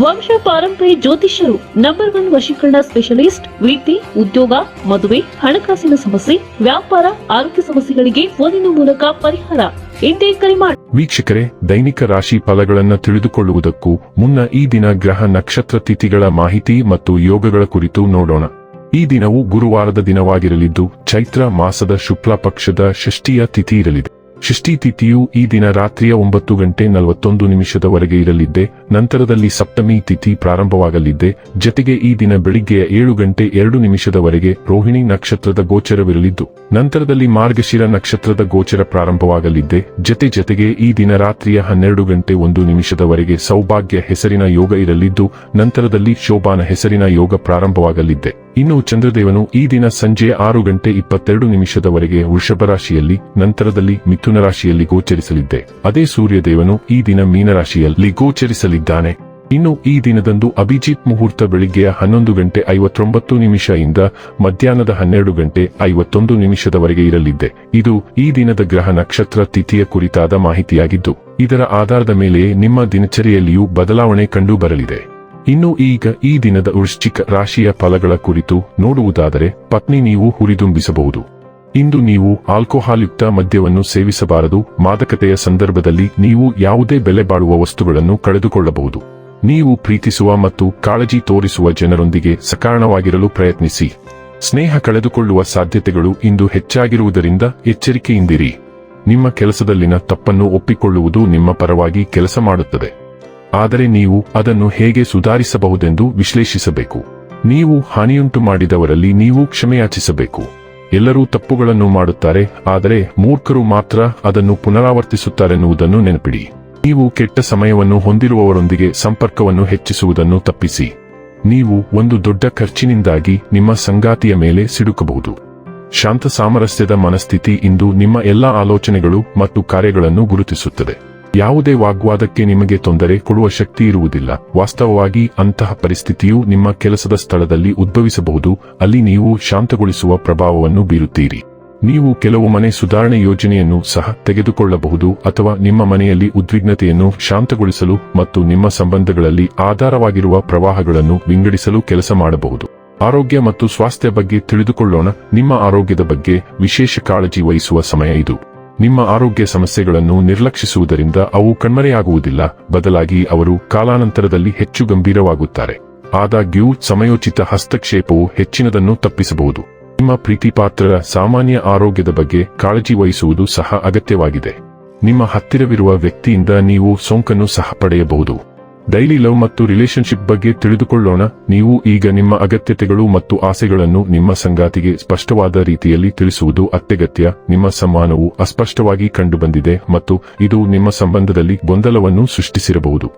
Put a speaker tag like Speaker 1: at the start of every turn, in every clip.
Speaker 1: ವಂಶ ಪಾರಂಪರ್ಯ ಜ್ಯೋತಿಷ್ಯರು ನಂಬರ್ ಒನ್ ವಶೀಕರಣ ಸ್ಪೆಷಲಿಸ್ಟ್ ವೃತ್ತಿ ಉದ್ಯೋಗ, ಮದುವೆ, ಹಣಕಾಸಿನ ಸಮಸ್ಯೆ, ವ್ಯಾಪಾರ, ಆರೋಗ್ಯ ಸಮಸ್ಯೆಗಳಿಗೆ ಫೋನಿನ ಮೂಲಕ ಪರಿಹಾರ.
Speaker 2: ವೀಕ್ಷಕರೇ, ದೈನಿಕ ರಾಶಿ ಫಲಗಳನ್ನು ತಿಳಿದುಕೊಳ್ಳುವುದಕ್ಕೂ ಮುನ್ನ ಈ ದಿನ ಗ್ರಹ ನಕ್ಷತ್ರ ತಿಥಿಗಳ ಮಾಹಿತಿ ಮತ್ತು ಯೋಗಗಳ ಕುರಿತು ನೋಡೋಣ. ಈ ದಿನವು ಗುರುವಾರದ ದಿನವಾಗಿರಲಿದ್ದು, ಚೈತ್ರ ಮಾಸದ ಶುಕ್ಲ ಪಕ್ಷದ ಷಷ್ಠಿಯ ತಿಥಿ ಇರಲಿದೆ. ಷಷ್ಠಿ ತಿಥಿಯು ಈ ದಿನ ರಾತ್ರಿಯ ಒಂಬತ್ತು ಗಂಟೆ ನಲವತ್ತೊಂದು ನಿಮಿಷದವರೆಗೆ ಇರಲಿದ್ದೆ, ನಂತರದಲ್ಲಿ ಸಪ್ತಮಿ ತಿಥಿ ಪ್ರಾರಂಭವಾಗಲಿದ್ದೆ, ಜತೆಗೆ ಈ ದಿನ ಬೆಳಿಗ್ಗೆಯ ಏಳು ಗಂಟೆ ಎರಡು ನಿಮಿಷದವರೆಗೆ ರೋಹಿಣಿ ನಕ್ಷತ್ರದ ಗೋಚರವಿರಲಿದ್ದು, ನಂತರದಲ್ಲಿ ಮಾರ್ಗಶಿರ ನಕ್ಷತ್ರದ ಗೋಚರ ಪ್ರಾರಂಭವಾಗಲಿದ್ದೆ, ಜತೆ ಜತೆಗೆ ಈ ದಿನ ರಾತ್ರಿಯ ಹನ್ನೆರಡು ಗಂಟೆ ಒಂದು ನಿಮಿಷದವರೆಗೆ ಸೌಭಾಗ್ಯ ಹೆಸರಿನ ಯೋಗ ಇರಲಿದ್ದು, ನಂತರದಲ್ಲಿ ಶೋಭಾನ ಹೆಸರಿನ ಯೋಗ ಪ್ರಾರಂಭವಾಗಲಿದ್ದೆ. ಇನ್ನು ಚಂದ್ರದೇವನು ಈ ದಿನ ಸಂಜೆ ಆರು ಗಂಟೆ ಇಪ್ಪತ್ತೆರಡು ನಿಮಿಷದವರೆಗೆ ವೃಷಭ ರಾಶಿಯಲ್ಲಿ ನಂತರದಲ್ಲಿ ಮಿಥುನ ರಾಶಿಯಲ್ಲಿ ಗೋಚರಿಸಲಿದ್ದೆ. ಅದೇ ಸೂರ್ಯದೇವನು ಈ ದಿನ ಮೀನರಾಶಿಯಲ್ಲಿ ಗೋಚರಿಸಲಿದ್ದಾನೆ. ಇನ್ನು ಈ ದಿನದಂದು ಅಭಿಜಿತ್ ಮುಹೂರ್ತ ಬೆಳಿಗ್ಗೆಯ ಹನ್ನೊಂದು ಗಂಟೆ ಐವತ್ತೊಂಬತ್ತು ನಿಮಿಷ ಇಂದ ಮಧ್ಯಾಹ್ನದ ಹನ್ನೆರಡು ಗಂಟೆ ಐವತ್ತೊಂದು ನಿಮಿಷದವರೆಗೆ ಇರಲಿದ್ದೆ. ಇದು ಈ ದಿನದ ಗ್ರಹ ನಕ್ಷತ್ರ ತಿಥಿಯ ಕುರಿತಾದ ಮಾಹಿತಿಯಾಗಿದ್ದು, ಇದರ ಆಧಾರದ ಮೇಲೆ ನಿಮ್ಮ ದಿನಚರಿಯಲ್ಲಿಯೂ ಬದಲಾವಣೆ ಕಂಡು ಬರಲಿದೆ ಇನ್ನು ಈಗ ಈ ದಿನದ ವೃಶ್ಚಿಕ ರಾಶಿಯ ಫಲಗಳ ಕುರಿತು ನೋಡುವುದಾದರೆ ಪತ್ನಿ ನೀವು ಹುರಿದುಂಬಿಸಬಹುದು. ಇಂದು ನೀವು ಆಲ್ಕೋಹಾಲ್ ಯುಕ್ತ ಮದ್ಯವನ್ನು ಸೇವಿಸಬಾರದು. ಮಾದಕತೆಯ ಸಂದರ್ಭದಲ್ಲಿ ನೀವು ಯಾವುದೇ ಬೆಲೆ ಬಾಳುವ ವಸ್ತುಗಳನ್ನು ಕಳೆದುಕೊಳ್ಳಬಹುದು. ನೀವು ಪ್ರೀತಿಸುವ ಮತ್ತು ಕಾಳಜಿ ತೋರಿಸುವ ಜನರೊಂದಿಗೆ ಸಕಾರಣವಾಗಿರಲು ಪ್ರಯತ್ನಿಸಿ. ಸ್ನೇಹ ಕಳೆದುಕೊಳ್ಳುವ ಸಾಧ್ಯತೆಗಳು ಇಂದು ಹೆಚ್ಚಾಗಿರುವುದರಿಂದ ಎಚ್ಚರಿಕೆಯಿಂದಿರಿ. ನಿಮ್ಮ ಕೆಲಸದಲ್ಲಿನ ತಪ್ಪನ್ನು ಒಪ್ಪಿಕೊಳ್ಳುವುದು ನಿಮ್ಮ ಪರವಾಗಿ ಕೆಲಸ ಮಾಡುತ್ತದೆ. ಆದರೆ ನೀವು ಅದನ್ನು ಹೇಗೆ ಸುಧಾರಿಸಬಹುದೆಂದು ವಿಶ್ಲೇಷಿಸಬೇಕು. ನೀವು ಹಾನಿಯುಂಟು ಮಾಡಿದವರಲ್ಲಿ ನೀವು ಕ್ಷಮೆಯಾಚಿಸಬೇಕು. ಎಲ್ಲರೂ ತಪ್ಪುಗಳನ್ನು ಮಾಡುತ್ತಾರೆ, ಆದರೆ ಮೂರ್ಖರು ಮಾತ್ರ ಅದನ್ನು ಪುನರಾವರ್ತಿಸುತ್ತಾರೆನ್ನುವುದನ್ನು ನೆನಪಿಡಿ. ನೀವು ಕೆಟ್ಟ ಸಮಯವನ್ನು ಹೊಂದಿರುವವರೊಂದಿಗೆ ಸಂಪರ್ಕವನ್ನು ಹೆಚ್ಚಿಸುವುದನ್ನು ತಪ್ಪಿಸಿ. ನೀವು ಒಂದು ದೊಡ್ಡ ಖರ್ಚಿನಿಂದಾಗಿ ನಿಮ್ಮ ಸಂಗಾತಿಯ ಮೇಲೆ ಸಿಡುಕಬಹುದು. ಶಾಂತ ಸಾಮರಸ್ಯದ ಮನಸ್ಥಿತಿ ಇಂದು ನಿಮ್ಮ ಎಲ್ಲಾ ಆಲೋಚನೆಗಳು ಮತ್ತು ಕಾರ್ಯಗಳನ್ನು ಗುರುತಿಸುತ್ತದೆ. ಯಾವುದೇ ವಾಗ್ವಾದಕ್ಕೆ ನಿಮಗೆ ತೊಂದರೆ ಕೊಡುವ ಶಕ್ತಿ ಇರುವುದಿಲ್ಲ. ವಾಸ್ತವವಾಗಿ ಅಂತಹ ಪರಿಸ್ಥಿತಿಯು ನಿಮ್ಮ ಕೆಲಸದ ಸ್ಥಳದಲ್ಲಿ ಉದ್ಭವಿಸಬಹುದು, ಅಲ್ಲಿ ನೀವು ಶಾಂತಗೊಳಿಸುವ ಪ್ರಭಾವವನ್ನು ಬೀರುತ್ತೀರಿ. ನೀವು ಕೆಲವು ಮನೆ ಸುಧಾರಣೆ ಯೋಜನೆಯನ್ನು ಸಹ ತೆಗೆದುಕೊಳ್ಳಬಹುದು ಅಥವಾ ನಿಮ್ಮ ಮನೆಯಲ್ಲಿ ಉದ್ವಿಗ್ನತೆಯನ್ನು ಶಾಂತಗೊಳಿಸಲು ಮತ್ತು ನಿಮ್ಮ ಸಂಬಂಧಗಳಲ್ಲಿ ಆಧಾರವಾಗಿರುವ ಪ್ರವಾಹಗಳನ್ನು ವಿಂಗಡಿಸಲು ಕೆಲಸ ಮಾಡಬಹುದು. ಆರೋಗ್ಯ ಮತ್ತು ಸ್ವಾಸ್ಥ್ಯ ಬಗ್ಗೆ ತಿಳಿದುಕೊಳ್ಳೋಣ. ನಿಮ್ಮ ಆರೋಗ್ಯದ ಬಗ್ಗೆ ವಿಶೇಷ ಕಾಳಜಿ ವಹಿಸುವ ಸಮಯ ಇದು. ನಿಮ್ಮ ಆರೋಗ್ಯ ಸಮಸ್ಯೆಗಳನ್ನು ನಿರ್ಲಕ್ಷಿಸುವುದರಿಂದ ಅವು ಕಣ್ಮರೆಯಾಗುವುದಿಲ್ಲ. ಬದಲಾಗಿ ಅವರು ಕಾಲಾನಂತರದಲ್ಲಿ ಹೆಚ್ಚು ಗಂಭೀರವಾಗುತ್ತಾರೆ. ಆದಾಗ್ಯೂ, ಸಮಯೋಚಿತ ಹಸ್ತಕ್ಷೇಪವು ಹೆಚ್ಚಿನದನ್ನು ತಪ್ಪಿಸಬಹುದು. ನಿಮ್ಮ ಪ್ರೀತಿಪಾತ್ರರ ಸಾಮಾನ್ಯ ಆರೋಗ್ಯದ ಬಗ್ಗೆ ಕಾಳಜಿ ವಹಿಸುವುದು ಸಹ ಅಗತ್ಯವಾಗಿದೆ. ನಿಮ್ಮ ಹತ್ತಿರವಿರುವ ವ್ಯಕ್ತಿಯಿಂದ ನೀವು ಸೋಂಕನ್ನು ಸಹ ಪಡೆಯಬಹುದು. ಡೈಲಿ ಲವ್ ಮತ್ತು ರಿಲೇಶನ್ಶಿಪ್ ಬಗ್ಗೆ ತಿಳಿದುಕೊಳ್ಳೋಣ. ನೀವು ಈಗ ನಿಮ್ಮ ಅಗತ್ಯತೆಗಳು ಮತ್ತು ಆಸೆಗಳನ್ನು ನಿಮ್ಮ ಸಂಗಾತಿಗೆ ಸ್ಪಷ್ಟವಾದ ರೀತಿಯಲ್ಲಿ ತಿಳಿಸುವುದು ಅತ್ಯಗತ್ಯ. ನಿಮ್ಮ ಸಂವಹನವು ಅಸ್ಪಷ್ಟವಾಗಿ ಕಂಡುಬಂದಿದೆ ಮತ್ತು ಇದು ನಿಮ್ಮ ಸಂಬಂಧದಲ್ಲಿ ಗೊಂದಲವನ್ನು ಸೃಷ್ಟಿಸಿರಬಹುದು.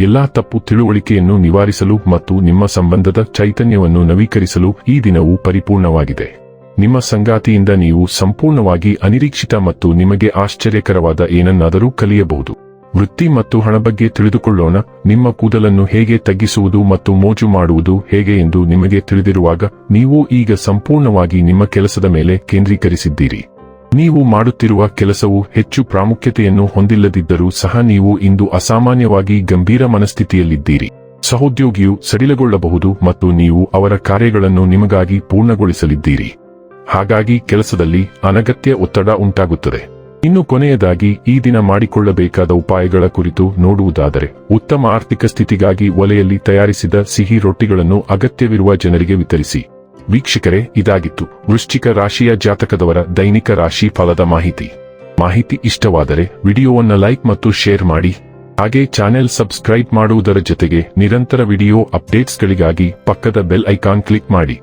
Speaker 2: ಎಲ್ಲಾ ತಪ್ಪು ತಿಳುವಳಿಕೆಯನ್ನು ನಿವಾರಿಸಲು ಮತ್ತು ನಿಮ್ಮ ಸಂಬಂಧದ ಚೈತನ್ಯವನ್ನು ನವೀಕರಿಸಲು ಈ ದಿನವು ಪರಿಪೂರ್ಣವಾಗಿದೆ. ನಿಮ್ಮ ಸಂಗಾತಿಯಿಂದ ನೀವು ಸಂಪೂರ್ಣವಾಗಿ ಅನಿರೀಕ್ಷಿತ ಮತ್ತು ನಿಮಗೆ ಆಶ್ಚರ್ಯಕರವಾದ ಏನನ್ನಾದರೂ ಕಲಿಯಬಹುದು. ವೃತ್ತಿ ಮತ್ತು ಹಣ ಬಗ್ಗೆ ತಿಳಿದುಕೊಳ್ಳೋಣ. ನಿಮ್ಮ ಕೂದಲನ್ನು ಹೇಗೆ ತಗ್ಗಿಸುವುದು ಮತ್ತು ಮೋಜು ಮಾಡುವುದು ಹೇಗೆ ಎಂದು ನಿಮಗೆ ತಿಳಿದಿರುವಾಗ, ನೀವು ಈಗ ಸಂಪೂರ್ಣವಾಗಿ ನಿಮ್ಮ ಕೆಲಸದ ಮೇಲೆ ಕೇಂದ್ರೀಕರಿಸಿದ್ದೀರಿ. ನೀವು ಮಾಡುತ್ತಿರುವ ಕೆಲಸವು ಹೆಚ್ಚು ಪ್ರಾಮುಖ್ಯತೆಯನ್ನು ಹೊಂದಿಲ್ಲದಿದ್ದರೂ ಸಹ ನೀವು ಇಂದು ಅಸಾಮಾನ್ಯವಾಗಿ ಗಂಭೀರ ಮನಸ್ಥಿತಿಯಲ್ಲಿದ್ದೀರಿ. ಸಹೋದ್ಯೋಗಿಯು ಸಡಿಲಗೊಳ್ಳಬಹುದು ಮತ್ತು ನೀವು ಅವರ ಕಾರ್ಯಗಳನ್ನು ನಿಮಗಾಗಿ ಪೂರ್ಣಗೊಳಿಸಲಿದ್ದೀರಿ. ಹಾಗಾಗಿ ಕೆಲಸದಲ್ಲಿ ಅನಗತ್ಯ ಒತ್ತಡ ಉಂಟಾಗುತ್ತದೆ. ಇನ್ನು ಕೊನೆಯದಾಗಿ ಈ ದಿನ ಮಾಡಿಕೊಳ್ಳಬೇಕಾದ ಉಪಾಯಗಳ ಕುರಿತು ನೋಡುವುದಾದರೆ, ಉತ್ತಮ ಆರ್ಥಿಕ ಸ್ಥಿತಿಗಾಗಿ ಒಲೆಯಲ್ಲಿ ತಯಾರಿಸಿದ ಸಿಹಿ ರೊಟ್ಟಿಗಳನ್ನು ಅಗತ್ಯವಿರುವ ಜನರಿಗೆ ವಿತರಿಸಿ. ವೀಕ್ಷಕರೇ, ಇದಾಗಿತ್ತು ವೃಶ್ಚಿಕ ರಾಶಿಯ ಜಾತಕದವರ ದೈನಿಕ ರಾಶಿ ಫಲದ ಮಾಹಿತಿ. ಮಾಹಿತಿ ಇಷ್ಟವಾದರೆ ವಿಡಿಯೋವನ್ನು ಲೈಕ್ ಮತ್ತು ಶೇರ್ ಮಾಡಿ. ಹಾಗೆ ಚಾನೆಲ್ ಸಬ್ಸ್ಕ್ರೈಬ್ ಮಾಡುವುದರ ಜೊತೆಗೆ ನಿರಂತರ ವಿಡಿಯೋ ಅಪ್ಡೇಟ್ಸ್ಗಳಿಗಾಗಿ ಪಕ್ಕದ ಬೆಲ್ ಐಕಾನ್ ಕ್ಲಿಕ್ ಮಾಡಿ.